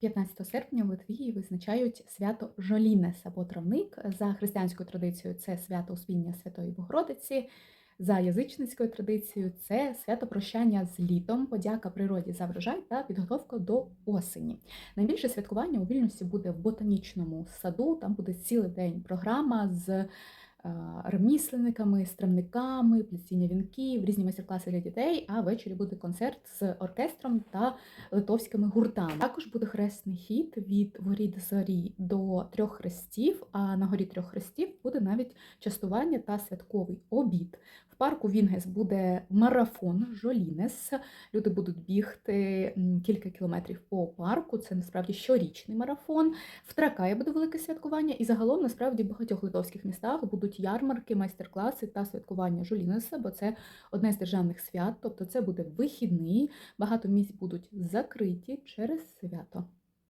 15 серпня в Литві визначають свято Жолінес або травник. За християнською традицією це свято Успіння Святої Богородиці. За язичницькою традицією це свято прощання з літом, подяка природі за врожай та підготовка до осені. Найбільше святкування у Вільнюсі буде в ботанічному саду. Там буде цілий день програма з ремісленниками, стремниками, плетіння вінків, різні майстер-класи для дітей. А ввечері буде концерт з оркестром та литовськими гуртами. Також буде хресний хід від воріт зорі до трьох хрестів. А на горі трьох хрестів буде навіть частування та святковий обід. Парку Вінгес буде марафон Жолінес. Люди будуть бігти кілька кілометрів по парку. Це насправді щорічний марафон. В Тракаї буде велике святкування, і загалом насправді в багатьох литовських містах будуть ярмарки, майстер-класи та святкування Жолінеса, бо це одне з державних свят, тобто це буде вихідний. Багато місць будуть закриті через свято.